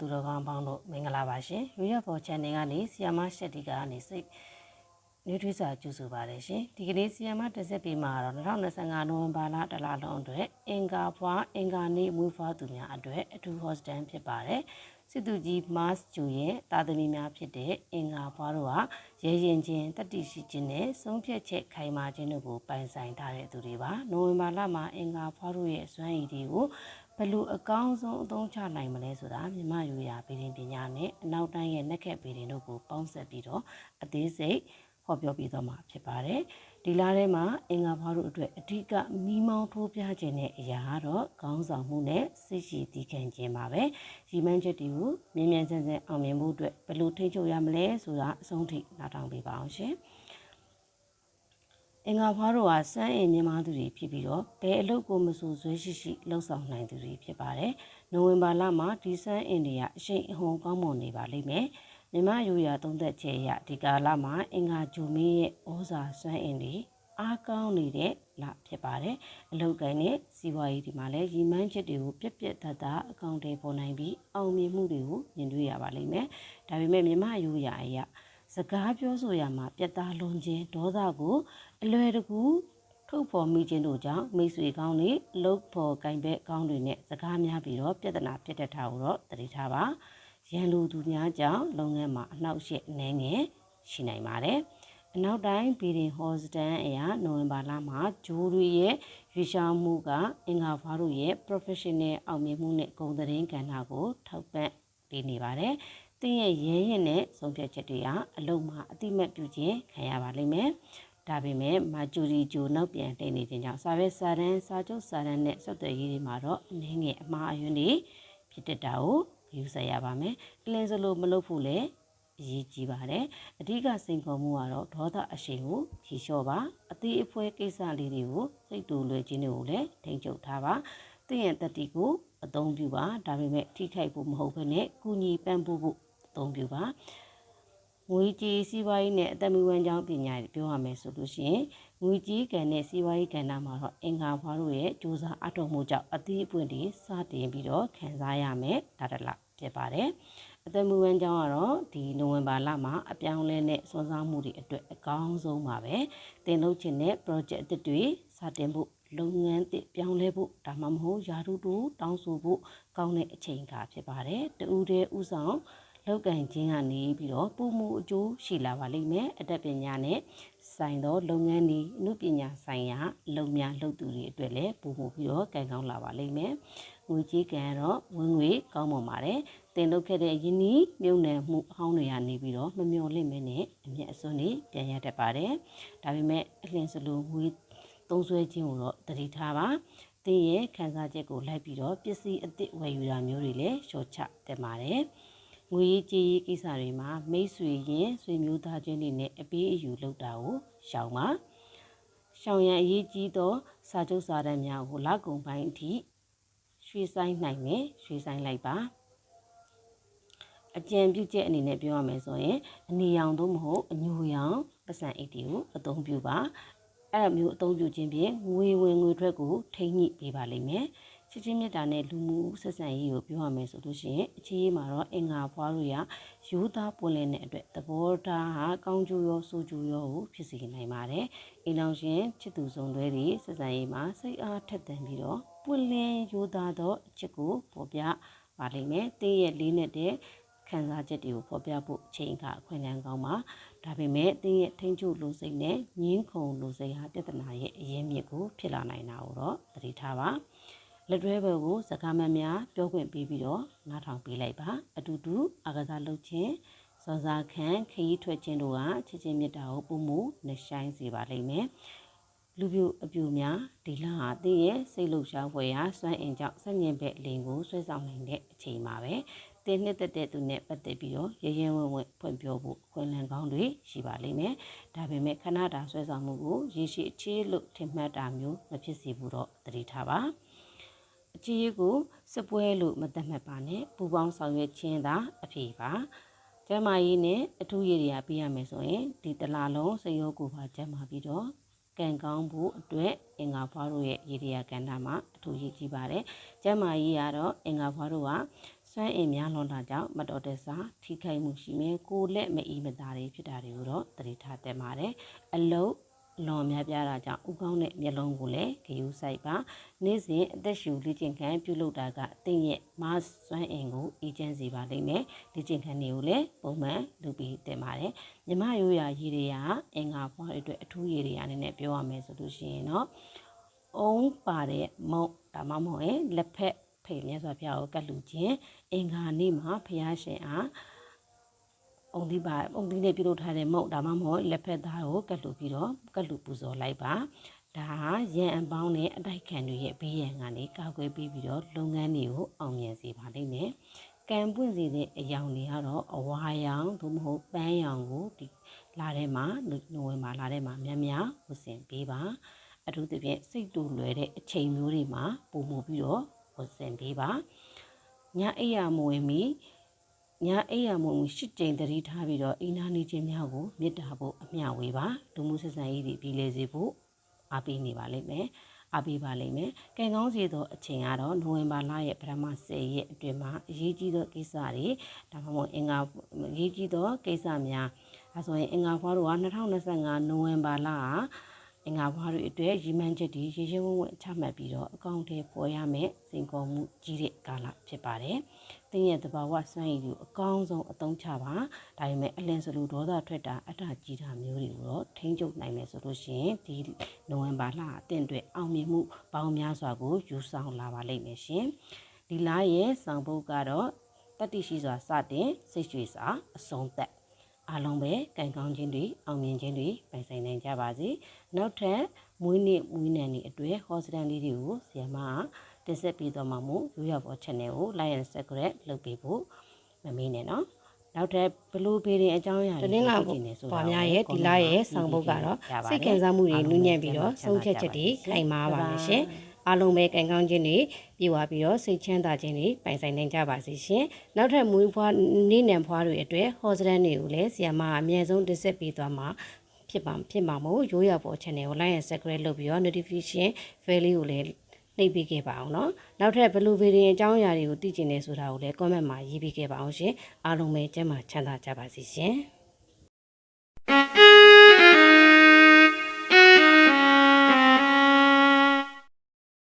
သူတော်ကောင်းပေါင်းတို့မင်္ဂလာပါရှင်။ Real for Channel ကနေဆီယာမရှက်တီကနေစိတ်နျူထရီစာကျူဆိုပါတယ်ရှင်။ဒီကနေ့ဆီယာမတက်ဆက်ပေးမှာတော့2025နိုဝင်ဘာလတလလုံးအတွက်အင်္ဂါဖွာအင်္ဂါနေ့မွေးဖွားသူများအတွက်အထူး hostel ဖြစ်ပါတယ်။စစ်သူကြီးမတ်ကျူရဲ့တာသမီများဖြစ်တဲ့အင်္ဂါဖွာတို့ဟာရဲရင်ချင်းတတိရှိခြင်းနဲ့ဆုံးဖြတ်ချက်ခိုင်မာခြင်းတို့ကိုပိုင်ဆိုင်ထားတဲ့သူတွေပါ။နိုဝင်ဘာလမှာအင်္ဂါဖွာတို့ရဲ့စွမ်းရည်တွေကို ဘယ်လိုအကောင်းဆုံးအသုံးချနိုင်မလဲဆိုတာမြမယူရာဗီဒင်ပညာနဲ့အနောက်တိုင်းရဲ့နှက်ခက်ဗီဒင်တို့ကိုပေါင်းစပ်ပြီးတော့အသေးစိတ်ဟောပြောပြီးတော့မှာဖြစ်ပါတယ်။ဒီလားထဲမှာအင်္ဂါဘာတို့အတွက်အဓိကမိမောင်းထိုးပြခြင်းတဲ့အရာကတော့ခေါင်းဆောင်မှုနဲ့စိတ်ရှိတည်ခံခြင်းပါပဲ။ရီမန်းချက်တွေကိုမြင်မြန်ဆန်ဆန်အောင်မြင်ဖို့အတွက်ဘယ်လိုထိန်းချုပ်ရမလဲဆိုတာအဆုံးထိနားထောင်ပေးပါအောင်ရှင်။ အင်္ဂါဖွားတို့ဟာစမ်းအင်မြန်မာသူတွေဖြစ်ပြီးတော့ဘယ်အလုပ်ကိုမဆိုဇွဲရှိရှိလှုပ်ဆောင်နိုင်သူတွေဖြစ်ပါတယ်။နိုဝင်ဘာလမှာဒီစမ်းအင်တွေကအရှိန်အဟုန်ကောင်းမွန်နေပါလိမ့်မယ်။မြမယူရာသုံးသက်ချက်အရဒီကာလမှာအင်္ဂါဂျူမင်းရဲ့ဩဇာစမ်းအင်တွေအားကောင်းနေတဲ့လဖြစ်ပါတယ်။အလုတ်ကိုင်းနဲ့စီးပွားရေးဒီမှာလည်းရီမန်းချက်တွေကိုပြက်ပြက်တတ်တာအကောင့်တွေပေါ်နိုင်ပြီးအောင်မြင်မှုတွေကိုမြင်တွေ့ရပါလိမ့်မယ်။ဒါပေမဲ့မြမယူရာအရာ စကားပြောဆိုရမှာပြက်သားလွန်ခြင်းဒေါသကိုအလွယ်တကူထုတ်ဖော်မိခြင်းတို့ကြောင့်မိတ်ဆွေကောင်းတွေလုတ်ဖော်ကင်ဘက်ကောင်းတွေနဲ့စကားများပြီးတော့ပြဿနာဖြစ်တတ်တာကိုတော့သတိထားပါရန်လူသူများကြောင့်လုပ်ငန်းမှာအနှောက်အယှက်အနေငယ်ရှိနိုင်ပါတယ်အနောက်တိုင်းဘီဒင်ဟော့စတန်အရာနိုဝင်ဘာလမှာဂျိုးရီရဲ့ရွေးရှားမှုကအင်္ဂါဖားတို့ရဲ့ professional အောင်မြင်မှုနဲ့ဂုဏ်သတင်းကဏ္ဍကိုထောက်ပံ့ပေးနေပါတယ်။ တင်းရဲ့ရဲရင်နဲ့ဆုံးဖြတ်ချက်တွေဟာအလုံးမှာအတိမတ်ပြုခြင်းခံရပါလိမ့်မယ်။ဒါပေမဲ့မာကျူရီဂျိုနောက်ပြန်တင်နေခြင်းကြောင့်စာပဲစာတန်းစာချုပ်စာတန်းနဲ့ဆက်သွယ်ရေးတွေမှာတော့အနည်းငယ်အမှားအယွင်းတွေဖြစ်တတ်တာကိုယူဆရပါမယ်။အလင်းစလို့မလုပ်ဖို့လည်းအရေးကြီးပါတယ်။အဓိကစိန်ခေါ်မှုကတော့ဒေါသအရှိန်ကိုဖြေလျှော့ပါ။အသေးအဖွဲကိစ္စလေးတွေကိုစိတ်တူလွယ်ခြင်းတွေကိုလည်းထိန်းချုပ်ထားပါ။တင့်ရဲ့တတိကိုအသုံးပြုပါ။ဒါပေမဲ့ထိခိုက်ဖို့မဟုတ်ဘဲနဲ့ကုညီပံ့ပိုးဖို့အ သုံးပြုပါ။ငွေကြေးစီးပွားရေးနဲ့အသက်မွေးဝမ်းကြောင်းပညာတွေပြောရမယ်ဆိုလို့ရှိရင်ငွေကြေးကဏ္ဍနဲ့စီးပွားရေးကဏ္ဍမှာတော့အင်္ဂါဘွားတို့ရဲ့စူးစမ်းအထောက်မှုကြောင့်အသီးအပွင့်တွေစတင်ပြီးတော့ခံစားရမယ်ဒါတလဖြစ်ပါတယ်အသက်မွေးဝမ်းကြောင်းကတော့ဒီနိုဝင်ဘာလမှာအပြောင်းလဲနဲ့စွမ်းစားမှုတွေအတွက်အကောင်းဆုံးပါပဲတင်လုပ်ခြင်းနဲ့ project အသစ်တွေစတင်ဖို့လုပ်ငန်းသစ်ပြောင်းလဲဖို့ဒါမှမဟုတ်ယာရုတူတောင်းဆိုဖို့ကောင်းတဲ့အချိန်အခါဖြစ်ပါတယ်တူဦးတဲ့ဥဆောင် လောက်ကင်ခြင်းကနေပြီးတော့ပုံမှုအကျိုးရှိလာပါလိမ့်မယ်အတတ်ပညာနဲ့ဆိုင်သောလုပ်ငန်းတွေအမှုပညာဆိုင်ရာလုပ်များလုပ်သူတွေအတွက်လည်းပုံမှုပြီးတော့ကံကောင်းလာပါလိမ့်မယ်ငွေကြေးကံကတော့ဝင်ငွေကောင်းမွန်ပါတယ်တင်လုပ်ခဲ့တဲ့ယင်းဤမြုံနယ်မှုအဟောင်းတွေကနေပြီးတော့မမျော်လင့်မနဲ့အမျက်အစွန်းတွေပြန်ရတတ်ပါတယ်ဒါပေမဲ့အလင်းစလိုငွေသုံးဆွဲခြင်းကိုတော့တတိထားပါတင်းရဲ့ခံစားချက်ကိုလိုက်ပြီးတော့ပစ္စည်းအသစ်ဝယ်ယူတာမျိုးတွေလည်းလျှော့ချတက်ပါတယ် ငွေကြေးရေးကိစ္စတွေမှာမိတ်ဆွေရင်ဆွေမျိုးသားချင်းတွေနဲ့အပေးအယူလုပ်တာကိုရှောင်ပါရှောင်ရန်အရေးကြီးသော စာချုပ်စာတမ်းများကိုလကုံပိုင်းအထိရွှေ့ဆိုင်နိုင်မယ်ရွှေ့ဆိုင်လိုက်ပါအကြံပြုချက်အနေနဲ့ပြောရမယ်ဆိုရင်အနီရောင်သို့မဟုတ်အညူရောင်ပတ်စံအိတ်တွေကိုအသုံးပြုပါအဲ့လိုမျိုးအသုံးပြုခြင်းဖြင့်ငွေဝင်ငွေထွက်ကိုထိန်းညှိပေးပါလိမ့်မယ် ချစ်ချင်းမြတ်တာနဲ့လူမှုဆက်ဆံရေးကိုပြောရမယ်ဆိုလို့ရှိရင်အခြေရေးမှာတော့အင်္ဂါဖွားတို့ရရိုးသားပွင့်လင်းတဲ့အတွက်သဘောထားဟာကောင်းကျိုးရောဆိုးကျိုးရောကိုဖြစ်စေနိုင်ပါတယ်အိမ်လောင်ရှင်ချစ်သူဆုံးတွေဆက်ဆံရေးမှာစိတ်အားထက်သန်ပြီးတော့ပွင့်လင်းရိုးသားသောအချစ်ကိုပေါ်ပြပါလိမ့်မယ်တင်းရဲ့လေးနဲ့တဲ့ခံစားချက်တွေကိုဖော်ပြဖို့အချိန်ကအခွင့်အလမ်းကောင်းပါဒါပေမဲ့တင်းရဲ့ထိန်းချုပ်လူစိတ်နဲ့ငင်းခုန်လူစိတ်ဟာပြဿနာရဲ့အရင်းမြစ်ကိုဖြစ်လာနိုင်တာကိုတော့သတိထားပါ လက်တွဲဘက်ကိုစကားမများပြောခွင့်ပေးပြီးတော့နားထောင်ပေးလိုက်ပါအတူတူအကစားလုပ်ခြင်းစောစားခံခရီးထွက်ခြင်းတို့ကချစ်ချင်းမြတ်တာကိုပုံမှုနှဆိုင်စေပါလိမ့်မယ်လူပြိုအပြိုများဒီလဟာတင့်ရဲ့စိတ်လှုပ်ရှားဖွယ်ရာစွမ်းအင်ကြောင့်ဆက်ညင်ဘက်လင်ကိုဆွဲဆောင်နိုင်တဲ့အချိန်ပါပဲတင်းနှစ်သက်တဲ့သူနဲ့ပတ်သက်ပြီးတော့ရရင်ဝင်ဝင်ဖွင့်ပြောဖို့ခွင့်လန်းကောင်းတွေရှိပါလိမ့်မယ်ဒါပေမဲ့ခဏတာဆွဲဆောင်မှုကိုရေရှည်အခြေလို့ထင်မှတ်တာမျိုးမဖြစ်စေဘူးတော့သတိထားပါ အချီးကိုစပွဲလို့မသတ်မှတ်ပါနဲ့ပူပေါင်းဆောင်ရွက်ခြင်းသာအဖြေပါကျမကြီးနဲ့အထူးရည်ရပြရမယ်ဆိုရင်ဒီတလားလုံးစရောကိုပါကျမပြီးတော့ကံကောင်းဖို့အတွက်အင်္ဂါဘွားတို့ရဲ့ရည်ရည်ကဏ္ဍမှာအထူးရည်ကြီးပါတယ်။ကျမကြီးကတော့အင်္ဂါဘွားတို့ကစွမ်းအင်များလွန်တာကြောင့်မတော်တဆထိခိုက်မှုရှိမြဲကိုယ်လက်မအီမသားတွေဖြစ်တာတွေကိုတော့သတိထားသင့်ပါတယ်အလုံး လွန်များပြားတာကြောင့်ဥကောင်းတဲ့မျက်လုံးကိုလည်းဂယူဆိုင်ပါနေ့စဉ်အသက်ရှူလေ့ကျင့်ခန်းပြုလုပ်တာကအသင်ရဲ့မစွမ်းအင်ကိုအေဂျင့်စီပါလိမ့်မယ်လေ့ကျင့်ခန်းတွေကိုလည်းပုံမှန်လုပ်ပြီးတင်ပါတယ်မြမရိုးရာရည်တွေကအင်္ဂါဘွားတွေအတွက်အထူးရည်တွေအနေနဲ့ပြောရမယ်ဆိုလို့ရှိရင်တော့အုံးပါတဲ့မုံဒါမှမဟုတ်ရင်လက်ဖက်ဖေမြတ်စွာဘုရားကိုကတ်လူခြင်းအင်္ဂါနေ့မှာဘုရားရှင်အား အုံဒီပါအုံဒီနဲ့ပြုလုပ်ထားတဲ့မုံဒါမှမဟုတ်လက်ဖက်သားကိုကတ်လူပြီးတော့ကတ်လူပူဇော်လိုက်ပါဒါဟာရန်အပေါင်းနဲ့အတိုက်ခံတွေရဲ့ဘေးရန်ကနေကာကွယ်ပေးပြီးတော့လုပ်ငန်းတွေကိုအောင်မြင်စေပါလိမ့်မယ်ကံပွင့်စေတဲ့အယောင်တွေကတော့အဝါရောင်သို့မဟုတ်ပန်းရောင်ကိုဒီလာထဲမှာနိုဝင်ဘာလာထဲမှာများများဝတ်ဆင်ပေးပါအထူးသဖြင့်စိတ်တူလွယ်တဲ့အချိန်မျိုးတွေမှာပုံမှုပြီးတော့ဝတ်ဆင်ပေးပါညအိယာမဝင်မီ ညအိယာမဝင်ရှစ်ကြိမ်တတိထားပြီးတော့အိနာနေခြင်းများကိုမေတ္တာဖို့အမျှဝေပါဒုမှုဆက်ဆံရေးတွေပြီးလေစေဖို့အားပေးနေပါလိမ့်မယ်အားပေးပါလိမ့်မယ်ကံကောင်းစေသောအချိန်ကတော့နိုဝင်ဘာလရဲ့ပထမ10ရက်အတွင်းမှာအရေးကြီးသောကိစ္စတွေဒါမှမဟုတ်အင်္ဂါအရေးကြီးသောကိစ္စများအဲဆိုရင်အင်္ဂါဘွားတို့က2025နိုဝင်ဘာလက အင်္ဂါဘွားတွေအတွက်ရည်မှန်းချက်တွေရေရှင်းဝဝချမှတ်ပြီးတော့အကောင့်ထဲပေါ်ရမယ်စိန်ခေါ်မှုကြီးတဲ့ကာလဖြစ်ပါတယ်။တင်းရဲ့တဘာဝစွမ်းရည်ကိုအကောင်းဆုံးအသုံးချပါ။ဒါပေမဲ့အလင်းစလူဒေါသထွက်တာအတ္တကြီးတာမျိုးတွေကိုတော့ထိန်းချုပ်နိုင်မယ်ဆိုလို့ရှိရင်ဒီနိုဝင်ဘာလအသင့်အတွက်အောင်မြင်မှုပေါင်းများစွာကိုယူဆောင်လာပါလိမ့်မယ်ရှင်။ဒီလရဲ့ဆောင်ပုဒ်ကတော့တတိရှိစွာစတင်စိတ်ရွှေစွာအဆုံးသက် အားလုံးပဲကံကောင်းခြင်းတွေအောင်မြင်ခြင်းတွေပိုင်ဆိုင်နိုင်ကြပါစေနောက်ထပ်မွေးနေ့မွေးနေ့နေ့အတွေ့ဟောစတန်လေးတွေကိုဆရာမတင်ဆက်ပြီးတော့မှမို့ရိုးရပေါ် channel ကို like and subscribe လုပ်ပေးဖို့မမေးနဲ့နော်နောက်ထပ်ဘလူးဘေးရင်အကြောင်းအရာတွေတနင်္လာပေါ်များရဲ့ဒီလရဲ့ဆောင်ပုတ်ကတော့စိတ်ခံစားမှုတွေနူးညံ့ပြီးတော့ဆုံးဖြတ်ချက်တွေခိုင်မာပါမယ်ရှင် အားလုံးပဲကံကောင်းခြင်းတွေပြေဝပြီးတော့စိတ်ချမ်းသာခြင်းတွေပိုင်ဆိုင်နိုင်ကြပါစေရှင်။နောက်ထပ်မွေးဖွားနေနံဖွားတွေအတွက်ဟောစရန်တွေကိုလည်းဆီယမအမြဲဆုံးတစ်ဆက်ပေးသွားမှာဖြစ်ပါဖြစ်မှာမို့ရိုးရပေါ် channel ကို like and subscribe လုပ်ပြီးတော့ notification bell လေးကိုလည်းနှိပ်ပေးခဲ့ပါအောင်နော်။နောက်ထပ် blue video အကြောင်းအရာတွေကိုသိချင်တယ်ဆိုတာကိုလည်း comment မှာရေးပေးခဲ့ပါအောင်ရှင်။အားလုံးပဲကျမ်းမာချမ်းသာကြပါစေရှင်။